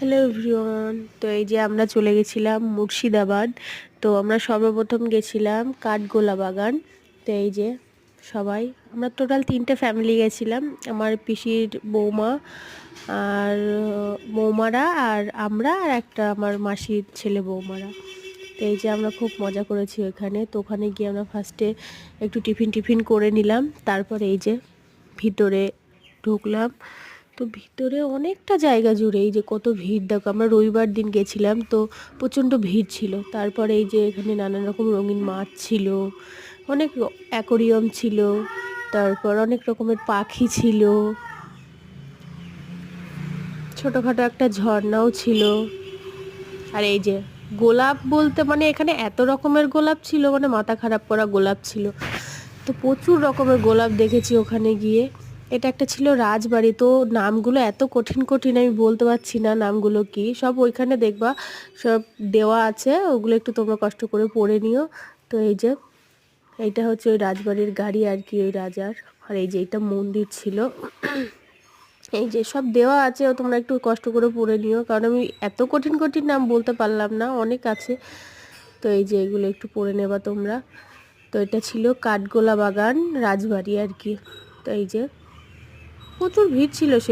Hello everyone তো এই যে আমরা চলে গেছিলাম মুর্শিদাবাদ। তো আমরা সর্বপ্রথম গেছিলাম কাঠগোলা বাগান। তো এই যে সবাই, আমরা টোটাল তিনটে ফ্যামিলি গেছিলাম। আমার পিসির বৌমা আর বৌমারা আর আমরা আর একটা আমার মাসির ছেলে বৌমারা। তো এই যে আমরা খুব মজা করেছি ওখানে তো ওখানে গিয়ে আমরা ফার্স্টে একটু টিফিন টিফিন করে নিলাম। তারপর এই যে ভিতরে ঢুকলাম। তো ভিতরে অনেকটা জায়গা জুড়ে এই যে কত ভিড়, দেখো আমরা রবিবার দিন গেছিলাম তো প্রচণ্ড ভিড় ছিল। তারপরে এই যে এখানে নানান রকম রঙিন মাছ ছিল, অনেক অ্যাকোরিয়াম ছিল, তারপর অনেক রকমের পাখি ছিল, ছোটোখাটো একটা ঝর্ণাও ছিল। আর এই যে গোলাপ বলতে মানে এখানে এত রকমের গোলাপ ছিল মানে মাথা খারাপ করা গোলাপ ছিল। তো প্রচুর রকমের গোলাপ দেখেছি ওখানে গিয়ে। এটা একটা ছিল রাজবাড়ি, তো নামগুলো এত কঠিন কঠিন আমি বলতে পারছি না নামগুলো কি। সব ওইখানে দেখবা, সব দেওয়া আছে, ওগুলো একটু তোমরা কষ্ট করে পড়ে নিও। তো এই যে, এইটা হচ্ছে ওই রাজবাড়ির গাড়ি আর কি, ওই রাজার। আর এই যে এটা মন্দির ছিল। এই যে সব দেওয়া আছে ও তোমরা একটু কষ্ট করে পড়ে নিও, কারণ আমি এত কঠিন কঠিন নাম বলতে পারলাম না, অনেক আছে। তো এই যে এগুলো একটু পড়ে নেবা তোমরা। তো এটা ছিল কাঠগোলা বাগান, রাজবাড়ি আর কি। তো এই যে প্রচুর ভিড় ছিল সেই